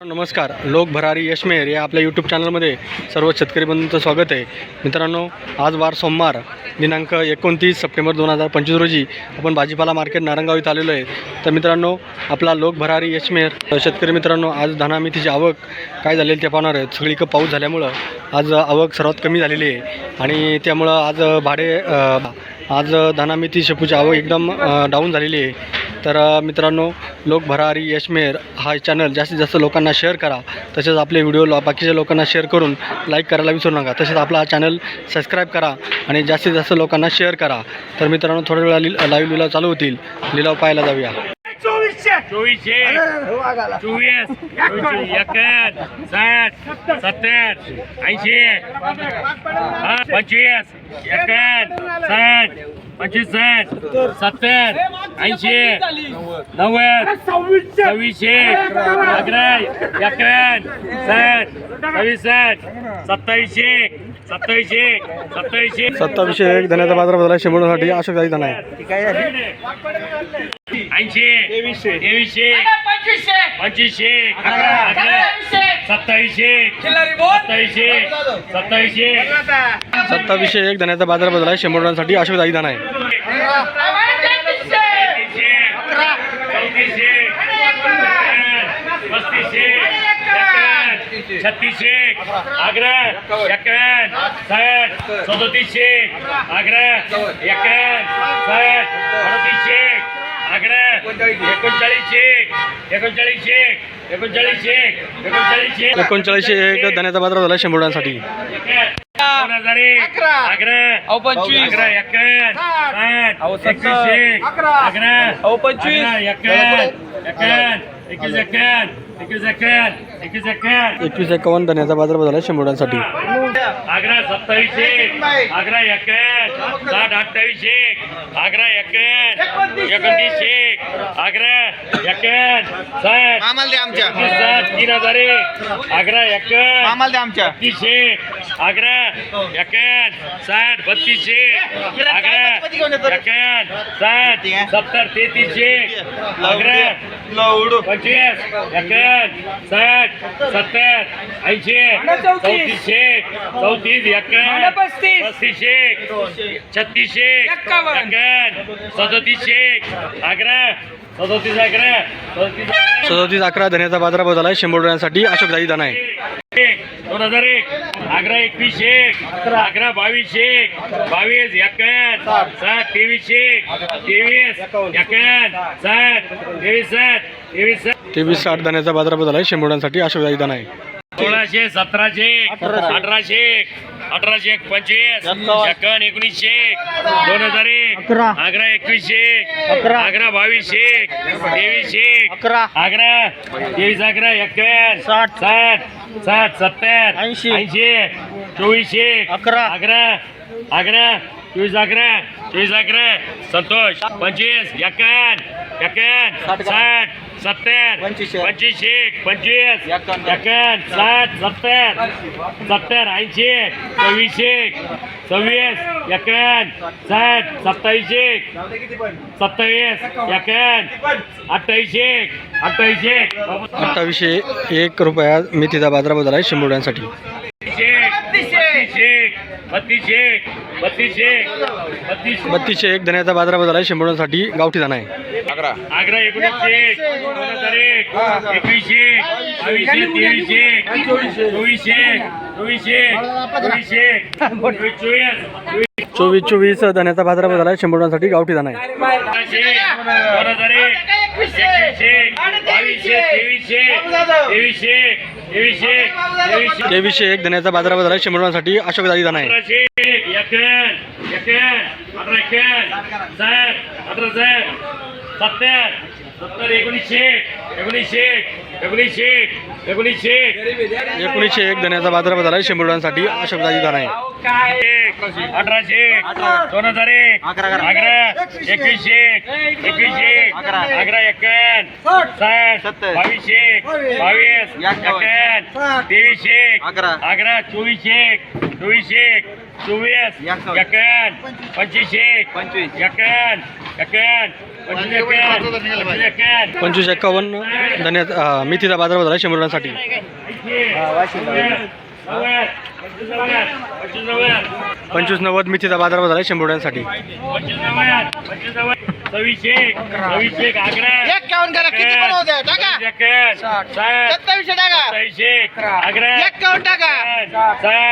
नमस्कार लोक भरारी यशमेर या आपल्या यूट्यूब चॅनलमध्ये सर्व शेतकरी बंधूंचं स्वागत आहे. मित्रांनो आज वार सोमवार दिनांक एकोणतीस सप्टेंबर दोन हजार पंचवीस रोजी आपण भाजीपाला मार्केट नारंगाव इथं आलेलो आहे. तर मित्रांनो आपला लोक भरारी यशमेर शेतकरी मित्रांनो आज धनामितीची आवक काय झालेली ते पाहणार आहेत सगळीकडे पाऊस झाल्यामुळं आज आवक सर्वात कमी झालेली आहे. आणि त्यामुळं आज भाडे आज धनामिती शेपूची आवक एकदम डाऊन झालेली आहे. तर मित्रांनो लोक भरारी यशमेर हा चॅनल जास्तीत जास्त लोकांना शेअर करा. तसेच आपले व्हिडिओ लो- बाकीच्या लोकांना शेअर करून लाईक करायला विसरू नका. तसेच आपला हा चॅनल सबस्क्राईब करा आणि जास्तीत जास्त लोकांना शेअर करा. तर मित्रांनो थोड्या वेळा लि लाईव्ह लिलाव चालू होतील. लिलाव पाहायला जाऊया. चोवीसशे चोवीसशे चोवीस एकड साठ सत्तर ऐंशी हा, पंचवीस एकड साठ पंचवीस साठ सत्तर ऐंशी नव्वद सव्वीसशे अकरा एकड साठ सव्वीस साठ सत्तावीसशे सत्तावीसशे सत्तावीसशे. सत्तावीसशे एक धन्याचा बाजार बदला शंभरसाठी अशोक जाई धना आहे ऐंशी तेवीसशे तेवीसशे पंचवीसशे. अकरा अकरा. सत्तावीसशे सत्तावीसशे सत्तावीसशे सत्तावीसशे एक धन्याचा बाजार बदला आहे. शंभरसाठी अशोक जाई धना आहे छत्तीसशे अकरा एकावन्न साठ सदोतीसशे अकरा एकावन्न साठ अडतीसशे अकरा एकोणचाळीसशे एकोणचाळीसशे एकोणचाळीसशे एकोणचाळीसशे एकोणचाळीसशे एक धन्याचा बाजार बदला शंभरसाठी दोन हजार एक. अकरा. अहो पंचवीस. अकरा. अहो सत्तर. एकवीसशे अकरा. अहो पंचवीस. अकरा एकावन्न एकावन्न एकवीस एकावन्न एकवीस एकवीस एकवीस धन्याचा बाजार बदला आहे शंभरसाठी अकरा सत्तावीसशे अकरा एकावन्न साठ अठ्ठावीसशे अकरा एकावन्न एकोणतीसशे अकरा एकावन्न साठ आम्हाला आमच्या. एकोणतीस साठ तीन हजार एक अकरा एकावन्न आम्हाला आमच्या. बत्तीसशे अकरा एकावन्न साठ बत्तीसशे अकरा एकावन्न साठ सत्तर तेहतीसशे अकरा पंचवीस एकावन्न साठ सत्तर ऐंशी चौतीसशे चौतीस. पस्तीस. पस्तीसशे छत्तीसशे. एकावन्न सदोतीसशे अकरा सदोतीस अकरा सदोतीस अकरा. सदोतीस अकरा धन्याचा बाजार बदला आहे शंभर अशोक जाई धना आहे एक, दोन हजार एक. अकरा एकवीसशे अकरा. बावीसशे बावीस एकावन्न साठ. तेवीसशे तेवीस एकावन्न. साठ तेवीस साठ तेवीस साठ. तेवीस साठ धन्याचा बाजार बदला आहे. शंभरसाठी अशोक जाई धना आहे सोळाशे सतराशे अठराशे. अठराशे एक पंचवीस. एकावन्न. एकोणीसशे दोन हजार एक. अकरा. एकवीसशे अकरा. बावीसशे तेवीसशे अकरा. अकरा तेवीस अकरा एक्यावन्न. साठ. साठ. साठ सत्तर. ऐंशी. ऐंशी चोवीसशे अकरा. अकरा अकरा चोवीस अकरा चोवीस अकरा संतोष पंचवीस एकावन्न एकावन्न साठ सत्तर पंचवीसशे. पंचवीसशे पंचवीस एकावन्न साठ सत्तर सत्तर ऐंशी चोवीसशे सव्वीस एकावन्न साठ सत्तावीसशे सत्तावीस एकावन्न अठ्ठावीसशे अठ्ठावीसशे अठ्ठावीसशे एक रुपया मेथीचा बाजार बदला आहे शंभरसाठी बत्तीसशे बत्तीसशे बत्तीसशे. बत्तीस बत्तीसशे एक धन्याचा बाजार बदला आहे शंभरसाठी गावठी धना आहे. अकरा एकोणीसशे चोवीस चोवीस धान्याचा बाजार बदल आहे शंभर रुपयांसाठी गावठी दाणा आहे. तेवीसशे एक धान्याचा बाजार बदल आहे शंभर रुपयांसाठी अशोक दादी दाणा आहे. सत्तर एकोणीसशे एकोणीसशे एकोणीसशे एकोणीसशे एकोणीसशे एकोणीसशे एक धन्याचा बाजार आहे शंभरसाठी अशोक जाई धना आहे एक, अठराशे दोन हजार एक अकरा एकवीसशे एकवीसशे अकरा. एकावन्न साठ. बावीसशे बावीस. एकावन्न तेवीसशे अकरा. चोवीसशे चोवीसशे चोवीस एकावन्न पंचवीसशे एक्क्याण्णव पंचवीस. एक्क्याण्णव पंचवीस एक्कावन्न. धन्या मिथीचा मेथीचा बाजारभाव झाला शंभर रुपयांसाठी. पंचवीस नव्वद मेथीचा बाजार झाला शंभर रुपयांसाठी. सव्वीसशे सव्वीसशे आग्रा एक्कावन्न करा. किती पण होऊ द्या? टाका. सत्तावीसशे टाका. सत्तावीसशे आग्रा एक्कावन्न टाका.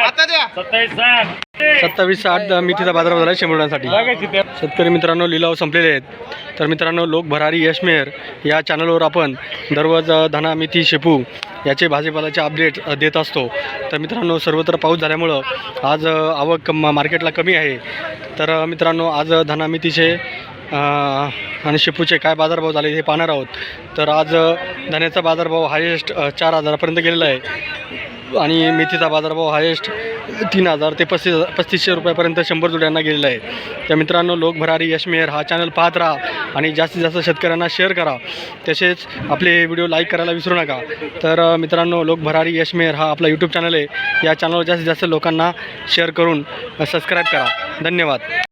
आता द्या. सत्तावीस साठ. सत्तावीस साठ मेथीचा बाजारभाव झाला शंभर रुपयांसाठी. शेतकरी मित्रांनो लिलाव संपलेले आहेत. तर मित्रांनो लोक भरारी यशमेर या चॅनलवर आपण दररोज अ, धना मेथी शेपू याचे भाजीपाल्याचे अपडेट अ, देत असतो. तर मित्रांनो सर्वत्र पाऊस झाल्यामुळं आज अ, आवक म- मार्केटला कमी आहे. तर अ, मित्रांनो आज अ, धना मेथीचे अ, आणि शेपूचे काय बाजारभाव झाले हे पाहणार आहोत. तर आज धन्याचा बाजारभाव हायेस्ट चार हजारापर्यंत गेलेला आहे. आणि मेथीचा बाजारभाव हायेस्ट तीन हजार ते पस्तीस पस्तीसशे रुपयापर्यंत शंभर जुड्यांना गेलेला आहे. त्या मित्रांनो लोक भरारी यशमेर हा चॅनल पाहत राहा आणि जास्तीत जास्त शेतकऱ्यांना शेअर करा. तसेच आपले व्हिडिओ लाईक करायला विसरू नका. तर मित्रांनो लोक भरारी यशमेर हा आपला यूट्यूब चॅनल आहे. या चॅनलवर जास्तीत जास्त लोकांना शेअर करून सबस्क्राईब करा. धन्यवाद.